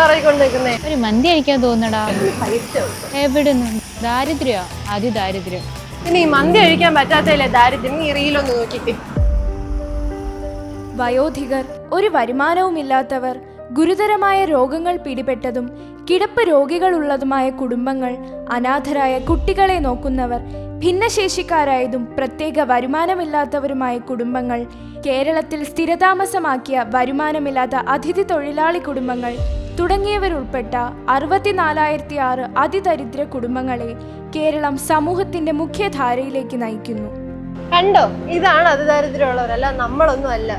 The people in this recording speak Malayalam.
കളറായി കൊണ്ടിരിക്കുന്നേ ഒരു മന്തി കഴിക്കാൻ തോന്നടാ എവിടുന്ന്? ദാരിദ്ര്യ? അതിദാരിദ്ര്യം. പിന്നെ ഈ മന്തി കഴിക്കാൻ പറ്റാത്തല്ലേ ദാരിദ്ര്യം നീ റീലൊന്ന് നോക്കിട്ട് വയോധികർ ഒരു വരുമാനവുമില്ലാത്തവർ ഗുരുതരമായ രോഗങ്ങൾ പിടിപെട്ടതും കിടപ്പ് രോഗികളുള്ളതുമായ കുടുംബങ്ങൾ അനാഥരായ കുട്ടികളെ നോക്കുന്നവർ ഭിന്നശേഷിക്കാരായതും പ്രത്യേക വരുമാനമില്ലാത്തവരുമായ കുടുംബങ്ങൾ കേരളത്തിൽ സ്ഥിരതാമസമാക്കിയ വരുമാനമില്ലാത്ത അതിഥി തൊഴിലാളി കുടുംബങ്ങൾ തുടങ്ങിയവരുൾപ്പെട്ട അറുപത്തിനാലായിരത്തി ആറ് അതിദരിദ്ര കുടുംബങ്ങളെ കേരളം സമൂഹത്തിന്റെ മുഖ്യധാരയിലേക്ക് നയിക്കുന്നു. കണ്ടോ? ഇതാണ് അതിദാരിദ്ര്യമുള്ളവരല്ല നമ്മളൊന്നും അല്ല